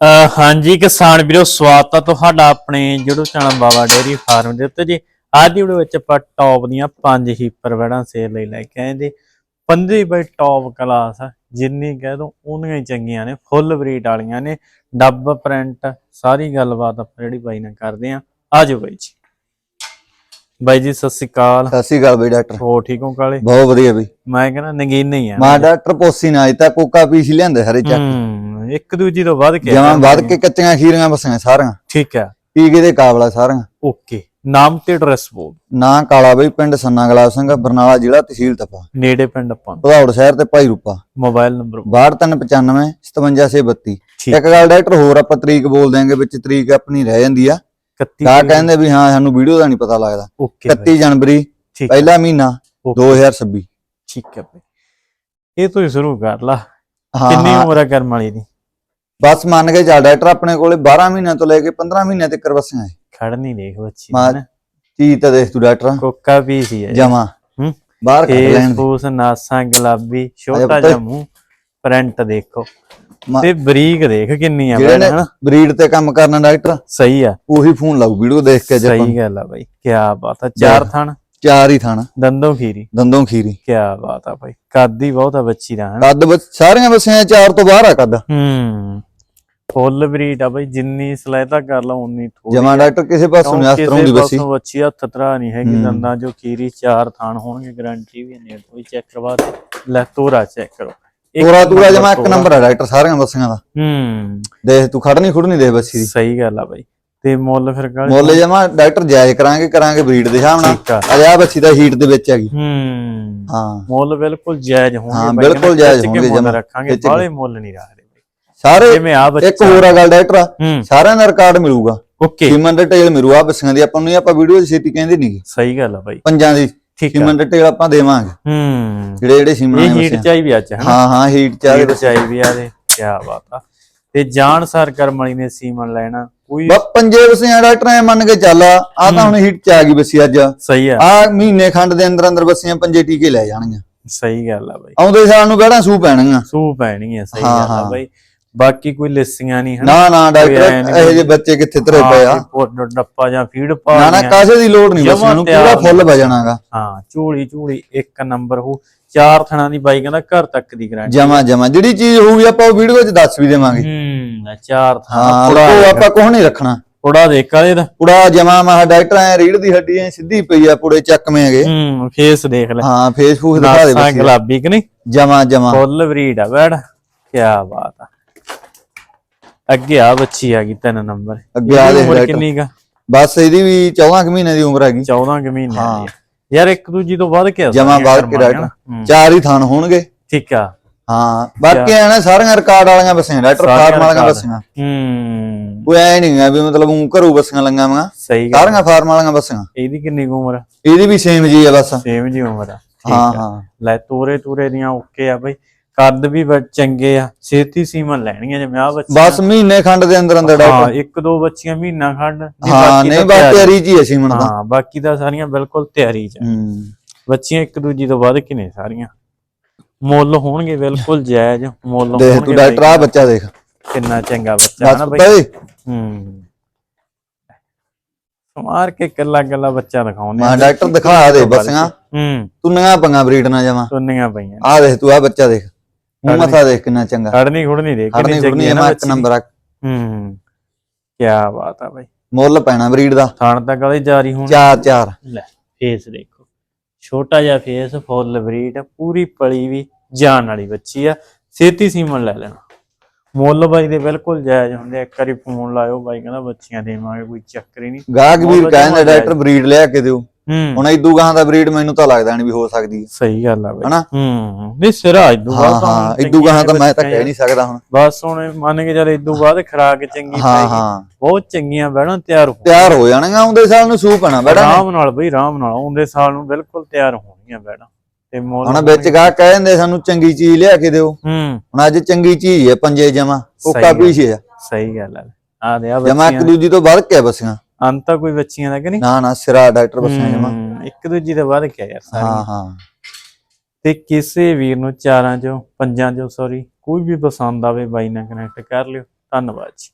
ਅਹ ਹਾਂਜੀ ਕਿਸਾਨ ਵੀਰੋ, ਸਵਾਗਤ ਆ ਤੁਹਾਡਾ ਆਪਣੇ YouTube channel Baba dairy farm ਦੇ ਉੱਤੇ ਜੀ। ਅੱਜ ਦੀ ਵੀਡੀਓ ਵਿੱਚ ਆਪਾਂ ਟੌਪ ਦੀਆਂ ਪੰਜ ਹੀਪਰ ਵੜਾਂ ਸੇਲ ਲਈ ਲੈ ਕੇ ਆਏ ਜੀ। ਪੰਜੇ ਬਈ ਟੌਪ ਕਲਾਸ ਆ, ਜਿੰਨੀ ਕਹਿ ਦੋ ਉਨੀਆਂ ਹੀ ਚੰਗੀਆਂ ਨੇ ਫੁੱਲ ਬਰੀਡ ਵਾਲੀਆਂ ਨੇ। ਡੱਬ ਪ੍ਰਿੰਟ ਸਾਰੀ ਗੱਲਬਾਤ ਆਪਾਂ ਜਿਹੜੀ ਬਾਈ ਨਾਲ ਕਰਦੇ ਆ। ਆਜੋ ਬਾਈ ਜੀ। ਬਾਈ ਜੀ ਸਤਿ ਸ਼੍ਰੀ ਅਕਾਲ। ਸਤਿ ਸ਼੍ਰੀ ਅਕਾਲ ਬਈ ਡਾਕਟਰ। ਹੋ ਠੀਕ ਹੋ ਕਾਲੇ? ਬਹੁਤ ਵਧੀਆ ਬਈ। ਮੈਂ ਕਹਿੰਦਾ ਨਗੀਨ ਨਹੀਂ ਆ। ਮਾਂ ਡਾਕਟਰ ਪੋਸੀ ਨਾ ਅਜੇ ਤੱਕ ਕੋਕਾ ਪੀਸ ਲਿਆਂਦੇ ਸਾਰੇ ਚੱਕ। ਇੱਕ ਦੂਜੀ ਤੋਂ ਵੱਧ ਕੇ ਜਮਾਂ ਵੱਧ ਕੇ ਕੱਚੀਆਂ ਖੀਰੀਆਂ ਬਸੀਆਂ ਸਾਰੀਆਂ। ਠੀਕ ਹੈ। ਪੀਕੇ ਦੇ ਕਾਬਲਾ ਸਾਰੀਆਂ। ਓਕੇ ਨਾਮ ਤੇ ਐਡਰੈਸ ਬੋਲ। ਨਾਂ ਕਾਲਾ ਬਈ ਪਿੰਡ ਸੰਨਾ ਗਲਾਬ ਸਿੰਘ ਬਰਨਾਲਾ ਜ਼ਿਲ੍ਹਾ ਤਹਿਸੀਲ ਤਪਾ। ਨੇੜੇ ਪਿੰਡ ਆਪਾਂ। ਭਦੌੜ ਸ਼ਹਿਰ ਤੇ ਭਾਈ ਰੂਪਾ। ਮੋਬਾਈਲ ਨੰਬਰ 6395 57632 ਠੀਕ। ਇੱਕ ਗੱਲ ਡਾਕਟਰ ਹੋਰ ਆਪਾਂ ਤਰੀਕ ਬੋਲ ਦਿਆਂਗੇ ਵਿੱਚ ਤਰੀਕ ਆਪਣੀ ਰਹਿ ਜਾਂਦੀ ਆ। 31 ਕਾ ਕਹਿੰਦੇ ਵੀ ਹਾਂ ਸਾਨੂੰ ਵੀਡੀਓ ਦਾ ਨਹੀਂ ਪਤਾ ਲੱਗਦਾ। ਓਕੇ 31 ਜਨਵਰੀ ਪਹਿਲਾ ਮਹੀਨਾ ਓਕੇ, 2026 ਠੀਕ ਹੈ ਬਈ। ਇਹ ਤੋਂ ਹੀ ਸ਼ੁਰੂ ਕਰ ਲਾ। ਕਿੰਨੀ ਉਮਰ ਹੈ ਕਰਮ ਵਾਲੀ ਦੀ? ਬਸ ਮੰਨ ਕੇ ਚੱਲ ਡਾਕਟਰ ਆਪਣੇ ਕੋਲੇ 12 ਮਹੀਨਿਆਂ ਤੋਂ ਲੈ ਕੇ 15 ਮਹੀਨਿਆਂ ਤੱਕ ਬਸੀਆਂ ਹੈ ਖੜ ਨਹੀਂ ਦੇਖ ਬੱਚੀ ਮਾ- ਨਾ। ਚੀਜ਼ ਤਾਂ ਦੇਖ ਤੂੰ ਡਾਕਟਰ। ਕੋਕਾ ਵੀ ਸੀ ਹੈ ਜਮਾ। ਹੂੰ। ਬਾਹਰ ਕੱਢ ਲੈਣ ਫੇਸ ਨਾਸਾਂ ਗੁਲਾਬੀ ਛੋਟਾ। ਜਿਹਾ ਮੂੰਹ। ਪ੍ਰਿੰਟ ਦੇਖੋ। ਤੇ ਬਰੀਕ ਦੇਖ ਕਿੰਨੀ ਆ ਜਿਹੜੇ ਹਨਾ? ਬਰੀਡ ਤੇ ਕੰਮ ਕਰਨਾ ਡਾਕਟਰ ਸਹੀ ਆ। ਉਹੀ ਫੋਨ ਲਾਊ ਵੀਡੀਓ ਦੇਖ ਕੇ ਜੇ ਸਹੀ ਗੱਲ ਆ ਬਾਈ ਕੀ ਬਾਤ ਆ। ਚਾਰ ਥਣ? ਚਾਰ ਹੀ ਥਾਣਾ। ਦੰਦੋਂ ਖੀਰੀ। ਦੰਦੋਂ ਖੀਰੀ। ਕੀ ਬਾਤ ਆ ਬਾਈ ਕੱਦ ਹੀ ਬਹੁਤ ਆ ਬੱਚੀ ਦਾ ਹਨਾ? ਕੱਦ ਸਾਰੀਆਂ ਬੱਸੀਆਂ ਚਾਰ ਤੋਂ ਬਾਹਰ ਆ ਕੱਦ। ਹੂੰ ਫੁੱਲ ਬਰੀਡ ਆ ਬਈ ਜਿੰਨੀ ਸਲਾਇਤਾ ਕਰ ਲਾ ਉਨੀ ਥੋੜੀ ਜਮਾ ਡਾਕਟਰ ਕਿਸੇ ਪਾਸੋਂ ਨਹੀਂ ਅਸਤਰੋਂ ਦੀ ਬੱਸੀ? ਪਾਸੋਂ ਬੱਚੀ ਹੱਥ ਤਰਾ ਨਹੀਂ ਹੈਗੀ। ਦੰਦਾਂ ਜੋ ਕੀਰੀ ਚਾਰ ਥਾਣ ਹੋਣਗੇ ਗਾਰੰਟੀ ਵੀ ਨੇ ਕੋਈ ਚੈੱਕ ਕਰਵਾ ਲੈ ਤੋਰਾ ਚੈੱਕ ਕਰੋ। ਤੋਰਾ ਤੂਰਾ ਜਮਾ ਇੱਕ। ਨੰਬਰ ਆ ਡਾਕਟਰ ਸਾਰੀਆਂ ਬੱਸੀਆਂ ਦਾ ਹੂੰ। ਦੇਖ ਤੂੰ ਖੜਨੀ ਖੁੜਨੀ ਦੇਖ ਬੱਸੀ ਦੀ ਸਹੀ ਗੱਲ ਆ ਬਾਈ। ਤੇ ਮੁੱਲ ਫਿਰ ਕਾਲੇ ਮੁੱਲ ਜਮਾ ਡਾਕਟਰ ਜਾਇਜ਼ ਕਰਾਂਗੇ ਕਰਾਂਗੇ ਬਰੀਡ ਦੇ ਹਿਸਾਬ ਨਾਲ। ਅਜਾ ਬੱਸੀ ਦਾ ਹੀਟ ਦੇ ਵਿੱਚ ਹੈਗੀ। ਹੂੰ। ਹਾਂ। ਮੁੱਲ ਬਿਲਕੁਲ ਜਾਇਜ਼ ਹੋਣਗੇ ਹਾਂ, ਬਿਲਕੁਲ ਜਾਇਜ਼ ਹੋਣਗੇ ਜਮਾਂ। ਰੱਖਾਂਗੇ। ਬਾਹਲੇ ਮੁੱਲ ਨਹੀਂ ਰੱਖਦੇ ਸਾਰੇ ਜਿਵੇਂ ਆ ਬੱਚਾ। ਇੱਕ ਹੋਰ ਆ ਗੱਲ ਡਾਕਟਰ ਹੂੰ। ਸਾਰਿਆਂ ਦਾ ਰਿਕਾਰਡ ਮਿਲੂਗਾ। ਓਕੇ। ਹਿਊਮਨ ਡਿਟੇਲ ਮਿਲੂ ਆ ਬੱਸੀਆਂ ਦੀ ਆਪਾਂ ਨੂੰ ਆਪਾਂ ਵੀਡੀਓ 'ਚ ਛੇਤੀ ਕਹਿੰਦੇ ਨਹੀਂ ਸਹੀ ਗੱਲ ਆ ਬਾਈ। ਪੰਜਾਂ ਦੀ। ਠੀਕ ਆ। ਹਿਊਮਨ ਡਿਟੇਲ ਆਪਾਂ ਦੇਵਾਂਗੇ। ਹੂੰ। ਜਿਹੜੇ ਜਿਹੜੇ ਸੀਮਨਾਂ ਇਹ ਦੇ ਹੀਟ ਚਾਈ ਵੀ ਅੱਜ ਹਾਂ ਹਾਂ ਹੀਟ ਚਾਹ ਹੀਟ ਵੀ ਆ ਦੇ। ਕੀ ਬਾਤ ਆ। ਤੇ ਜਾਣ ਸਰ ਕਰਮ ਵਾਲੀ ਨੇ ਸੀਮਨ ਲੈਣਾ। ਕੋਈ ਬਸ ਪੰਜੇ ਵਸਿਆਂ ਡਾਕਟਰ ਐ ਮੰਨ ਕੇ ਚੱਲ ਆ। ਤਾਂ ਹੁਣ ਹੀਟ ਚ ਆ ਗਈ ਬੱਸੀ ਅੱਜ। ਸਹੀ ਆ। ਆ ਮਹੀਨੇ ਖੰਡ ਦੇ ਅੰਦਰ ਅੰਦਰ ਬੱਸੀਆਂ ਪੰਜੇ ਟੀਕੇ ਲੈ ਜਾਣਗੀਆਂ ਸਹੀ ਗੱਲ ਆ ਬਾਈ। ਆਉਂਦੇ ਸਾਲ ਨੂੰ ਕਿਹੜਾ ਸੂ ਪੈਣਗੀਆਂ। ਸੂ ਪੈਣੀ ਆ ਸਹੀ ਹਾਂ, ਗੱਲ ਆ ਹਾਂ। ਬਾਈ। ਬਾਕੀ ਕੋਈ ਲਿਸੀਆਂ ਨਹੀਂ ਹਨਾ? ਨਾ ਨਾ ਡਾਕਟਰ ਇਹੋ ਜਿਹੇ ਬੱਚੇ ਕਿੱਥੇ ਧਰੇ ਪਏ ਆ? ਡੱਪਾ ਜਾਂ ਫੀਡ ਪਾ ਨਾ ਨਾ। ਕਾਸੇ ਦੀ ਲੋੜ ਨਹੀਂ ਬੱਸੀਆਂ ਨੂੰ ਪੂਰਾ ਫੁੱਲ। ਵਜਣਾਗਾ ਹਾਂ ਝੂੜੀ ਝੂੜੀ ਇੱਕ ਨੰਬਰ ਹੋ ਚਾਰ ਥਣਾ ਦੀ ਬਾਈ ਕਹਿੰਦਾ ਘਰ ਤੱਕ ਦੀ ਗਾਰੰਟੀ ਜਮਾ ਜਮਾ ਜਿਹੜੀ ਚੀਜ਼ ਹੋਊਗੀ ਆਪਾਂ ਉਹ ਵੀਡੀਓ 'ਚ ਦੱਸ ਵੀ ਦੇਵਾਂਗੇ। ਹੂੰ ਚਾਰ ਥਣਾ ਉਹ ਆਪਾਂ ਕੁਝ ਨਹੀਂ ਰੱਖਣਾ। ਪੁੜਾ ਦੇਖ ਕਾਲੇ ਦਾ। ਪੁੜਾ ਜਮਾ ਮਾ ਡਾਕਟਰ ਐ ਰੀੜ ਦੀ ਹੱਡੀ ਐ ਸਿੱਧੀ ਪਈ ਆ ਪੁੜੇ ਚੱਕਵੇਂ ਹੈਗੇ ਹੂੰ ਫੇਸ ਦੇਖ ਲੈ। ਹਾਂ ਫੇਸਬੁੱਕ ਦਿਖਾ ਦੇ ਬੱਸੀ ਗੁਲਾਬੀ ਕਿ ਨਹੀਂ? ਜਮਾ ਜਮਾ। ਫੁੱਲ ਬਰੀਡ ਆ ਬੈੜ ਕੀ ਬਾਤ ਆ। ਅੱਗੇ ਆ ਬੱਚੀ ਆ ਗਈ ਤਿੰਨ ਨੰਬਰ। ਅੱਗੇ ਆ ਡਾਕਟਰ। ਕਿੰਨੀ ਕਾ ਬਸ ਇਹਦੀ ਵੀ 14 ਕੁ ਮਹੀਨੇ ਦੀ ਉਮਰ ਹੈਗੀ। 14 ਕੁ ਮਹੀਨੇ ਹਾਂ। ਦੀ। ਯਾਰ ਇੱਕ ਦੂਜੀ ਤੋਂ ਵੱਧ ਕੇ ਜਮਾਂ ਵੱਧ ਕੇ। ਹੂੰ, ਚਾਰ ਹੀ ਥਾਨ ਹੋਣਗੇ। ਠੀਕ ਆ। ਹਾਂ ਬਾਕੀ ਐ ਨਾ ਸਾਰੀਆਂ ਰਿਕਾਰਡ ਵਾਲੀਆਂ ਡਾਕਟਰ ਸਾਰੀਆਂ ਫਾਰਮ ਵਾਲੀਆਂ। ਬੱਸੀਆਂ। ਹੂੰ। ਕੋਈ ਐ ਨਹੀਂ ਹੈ ਵੀ ਮਤਲਬ ਉਹ ਘਰੋਂ ਬੱਸੀਆਂ ਲੰਗਾਂ ਵਾਂ। ਸਾਰੀਆਂ ਫਾਰਮ ਵਾਲੀਆਂ ਬੱਸੀਆਂ। ਇਹਦੀ ਕਿੰਨੀ ਉਮਰ ਆ? ਇਹਦੀ ਵੀ ਸੇਮ ਜੀ ਆ ਬਸ। ਸੇਮ ਜੀ ਉਮਰ ਆ। ਹਾਂ ਹਾਂ। ਲੈ ਤੋਰੇ ਤੂਰੇ ਦੀਆਂ ਓਕੇ ਆ ਬਈ। ਕੱਦ ਵੀ ਚੰਗੇ ਆ ਛੇਤੀ ਸੀਮਨ ਲੈਣੀਆਂ ਜਿਵੇਂ ਆ ਬੱਚੀਆਂ। ਬਸ ਮਹੀਨੇ ਖੰਡ ਦੇ ਅੰਦਰ ਅੰਦਰ ਹਾਂ ਡਾਕਟਰ ਇੱਕ ਦੋ ਬੱਚੀਆਂ ਮਹੀਨਾ ਖੰਡ ਹਾਂ ਬਾਕੀ ਨਹੀਂ ਬਸ ਤਿਆਰੀ। ਜੀ ਹੈ ਸੀਮਨ ਦਾ ਹਾਂ ਬਾਕੀ ਤਾਂ ਸਾਰੀਆਂ ਬਿਲਕੁਲ ਤਿਆਰੀ ਚ ਆ। ਹੂੰ। ਬੱਚੀਆਂ ਇੱਕ ਦੂਜੀ ਤੋਂ ਵੱਧ ਕੇ ਨੇ ਸਾਰੀਆਂ। ਮੁੱਲ ਹੋਣਗੇ ਬਿਲਕੁਲ ਜਾਇਜ਼ ਮੁੱਲ ਦੇਖ ਤੂੰ ਡਾਕਟਰ ਆ ਬੱਚਾ ਦੇਖ। ਕਿੰਨਾ ਚੰਗਾ ਬੱਚਾ ਹੈ ਨਾ ਬਈ। ਹੂੰ। ਸਮਾਰ ਕੇ ਕੱਲਾ ਕੱਲਾ ਬੱਚਾ ਦਿਖਾਉਂਦੇ ਮੈਂ ਡਾਕਟਰ ਦਿਖਾ ਦੇ ਬੱਸੀਆਂ ਹੂੰ। ਤੁੰਨੀਆਂ ਪੰਗਾ ਬਰੀਡ ਨਾ ਜਮਾ। ਸੁੰਨੀਆਂ ਪਈਆਂ ਆ ਦੇਖ ਤੂੰ ਆ ਬੱਚਾ ਦੇਖ। ਮੂੰਹ ਮੱਥਾ ਦੇਖ ਕਿੰਨਾ ਚੰਗਾ। ਖੜਨੀ ਖੁੜਨੀ ਦੇ ਖੜਨੀ ਕਿੰਨੀ ਚੰਗੀ ਹੈ ਨਾ ਇੱਕ। ਨੰਬਰ ਆ ਹੂੰ ਕੀ ਬਾਤ ਆ ਬਈ। ਮੁੱਲ ਪੈਣਾ ਬਰੀਡ ਦਾ। ਥਾਣ ਤੱਕ ਵਾਲੀ ਜਾਰੀ ਹੋਣੀ। ਚਾਰ ਚਾਰ। ਲੈ ਫੇਸ ਦੇਖੋ। ਛੋਟਾ ਜਿਹਾ ਫੇਸ ਫੁੱਲ ਬਰੀਡ ਪੂਰੀ ਪਲੀ ਵੀ ਜਾਨ ਵਾਲੀ ਬੱਚੀ ਆ। ਛੇਤੀ ਸੀਮਨ ਲੈ ਲੈਣਾ। ਮੁੱਲ ਬਾਈ ਦੇ ਬਿਲਕੁਲ ਜਾਇਜ਼ ਹੁੰਦੇ। ਇੱਕ ਵਾਰੀ ਫੋਨ ਲਾਇਓ ਬਾਈ ਕਹਿੰਦਾ ਬੱਚੀਆਂ ਦੇਵਾਂਗੇ ਕੋਈ ਚੱਕਰ ਹੀ ਨਹੀਂ। ਗਾਹਕ ਵੀਰ ਕਹਿੰਦਾ ਡਾਕਟਰ ਬਰੀਡ ਲਿਆ ਕੇ ਦਿਓ। ਹੂੰ। ਹੁਣ ਇਦੂ ਗਾਹਾਂ ਦਾ ਬਰੀਡ ਮੈਨੂੰ ਤਾਂ ਲੱਗਦਾ ਨਹੀਂ ਵੀ ਹੋ ਸਕਦੀ। ਹੈ। ਸਹੀ ਗੱਲ ਆ ਬਾਈ। ਹਨਾ? ਹੂੰ। ਨਹੀਂ ਸਿਰਾ ਇਦੂ ਹਾਂ ਹਾਂ ਇਦੂ ਗਾਹਾਂ ਤਾਂ ਮੈਂ ਤਾਂ ਕਹਿ ਨਹੀਂ ਸਕਦਾ ਹੁਣ। ਬਸ ਹੁਣ ਮੰਨ ਕੇ ਚੱਲ ਇਦੂ ਬਾਅਦ ਖਰਾਕ ਚੰਗੀ ਹਾਂ ਹਾਂ। ਬਹੁਤ ਚੰਗੀਆਂ ਬਹਿਣਾ ਤਿਆਰ ਹੋ ਤਿਆਰ ਹੋ ਜਾਣਗੀਆਂ ਆਉਂਦੇ ਸਾਲ ਨੂੰ ਸੂ ਪੈਣਾ ਬੜਾ ਆਰਾਮ ਨਾਲ ਬਈ ਆਰਾਮ ਨਾਲ ਆਉਂਦੇ ਸਾਲ ਨੂੰ ਬਿਲਕੁਲ ਤਿਆਰ ਹੋਣਗੀਆਂ ਬਹਿਣਾ। ਤੇ ਮੁੱਲ ਹੁਣ ਵਿੱਚ ਗਾਹਕ ਕਹਿ ਦਿੰਦੇ ਸਾਨੂੰ ਚੰਗੀ ਚੀਜ਼ ਲਿਆ ਕੇ ਦਿਓ। ਹੂੰ। ਹੁਣ ਅੱਜ ਚੰਗੀ ਚੀਜ਼ ਹੈ ਪੰਜੇ ਜਮਾ। ਕੋਕਾ ਪੀਛੇ ਆ। ਸਹੀ ਗੱਲ ਆ। ਆ ਦੇ ਆ ਜਮਾ ਇੱਕ ਦੂਜੀ ਤੋਂ ਵੱਧ ਕੇ ਬੱਸੀਆਂ ਅੰਤ ਤਾਂ ਕੋਈ ਬੱਚੀਆਂ ਦਾ ਕਿ ਨਹੀਂ? ਨਾ ਨਾ ਸਿਰਾ ਡਾਕਟਰ ਬੱਸੀਆਂ ਜਮਾ। ਹੂੰ, ਇੱਕ ਦੂਜੀ ਦਾ ਵੱਧ ਕੇ ਆ ਯਾਰ ਹਾਂ ਹਾਂ। ਤੇ ਕਿਸੇ ਵੀਰ ਨੂੰ ਚਾਰਾਂ ਚੋਂ ਪੰਜਾਂ ਚੋਂ ਸੌਰੀ ਕੋਈ ਵੀ ਪਸੰਦ ਆਵੇ ਬਾਈ ਨਾਲ ਕਨੈਕਟ ਕਰ ਲਿਓ। ਧੰਨਵਾਦ ਜੀ।